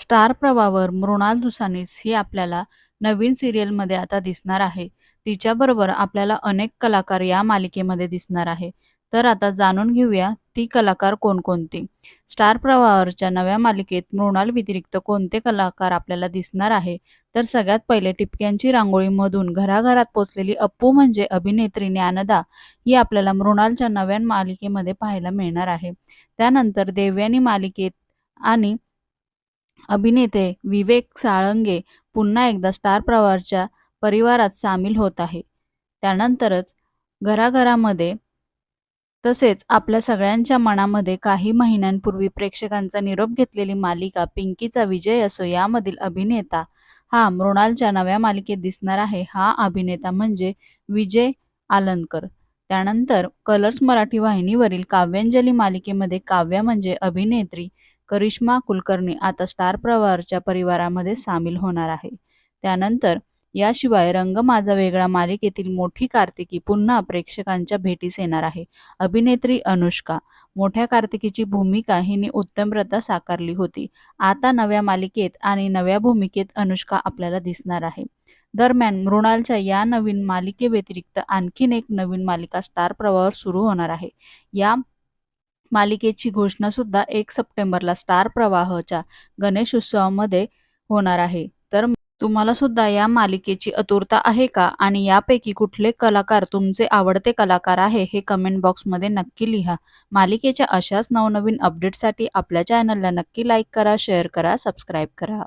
Star प्रवावर Mrinal दुसानीस ही आपल्याला नवीन सिरियलमध्ये आता दिसणार आहे. तिच्याबरोबर आपल्याला अनेक कलाकार या मालिकेमध्ये दिसणार आहे. तर आता जाणून घेऊया ती कलाकार कोणकोणती. स्टार प्रवाहावरच्या नव्या मालिकेत मृणाल व्यतिरिक्त कोणते कलाकार आपल्याला दिसणार आहे? तर सगळ्यात पहिले टिपक्यांची रांगोळीमधून घराघरात पोचलेली अप्पू म्हणजे अभिनेत्री ज्ञानदा ही आपल्याला मृणालच्या नव्या मालिकेमध्ये पाहायला मिळणार आहे. त्यानंतर देवयानी मालिकेत आणि अभिनेते विवेक साळंगे पुन्हा एकदा स्टार प्रवारच्या परिवारात सामील होत आहे. त्यानंतरच घराघरामध्ये तसेच आपल्या सगळ्यांच्या मनामध्ये काही महिन्यांपूर्वी प्रेक्षकांचा निरोप घेतलेली मालिका पिंकीचा विजय असो यामधील अभिनेता हा मृणालच्या नव्या मालिकेत दिसणार आहे. हा अभिनेता म्हणजे विजय आलनकर. त्यानंतर कलर्स मराठी वाहिनीवरील काव्यांजली मालिकेमध्ये काव्या म्हणजे अभिनेत्री करिश्मा कुलकर्णी आता स्टार प्रवारच्या परिवारामध्ये सामील होणार आहे. त्यानंतर याशिवाय रंग माझा वेगळा मालिकेतील मोठी कार्तिकी पुन्हा प्रेक्षकांच्या भेटीस येणार आहे. अभिनेत्री अनुष्का मोठ्या कार्तिकीची भूमिका हिने उत्तमरित्या साकारली होती. आता नव्या मालिकेत आणि नव्या भूमिकेत अनुष्का आपल्याला दिसणार आहे. दरम्यान मृणालच्या या नवीन मालिकेव्यतिरिक्त आणखीन एक नवीन मालिका स्टार प्रवाहावर सुरू होणार आहे. या मालिकेची घोषणा सुद्धा एक सप्टेंबरला स्टार प्रवाहच्या गणेश उत्सवामध्ये होणार आहे. तर तुम्हाला सुद्धा या मालिकेची आतुरता आहे का? आणि यापैकी कुठले कलाकार तुमचे आवडते कलाकार आहे हे कमेंट बॉक्समध्ये नक्की लिहा. मालिकेच्या अशाच नवनवीन अपडेटसाठी आपल्या चॅनलला नक्की लाईक करा, शेअर करा, सबस्क्राईब करा.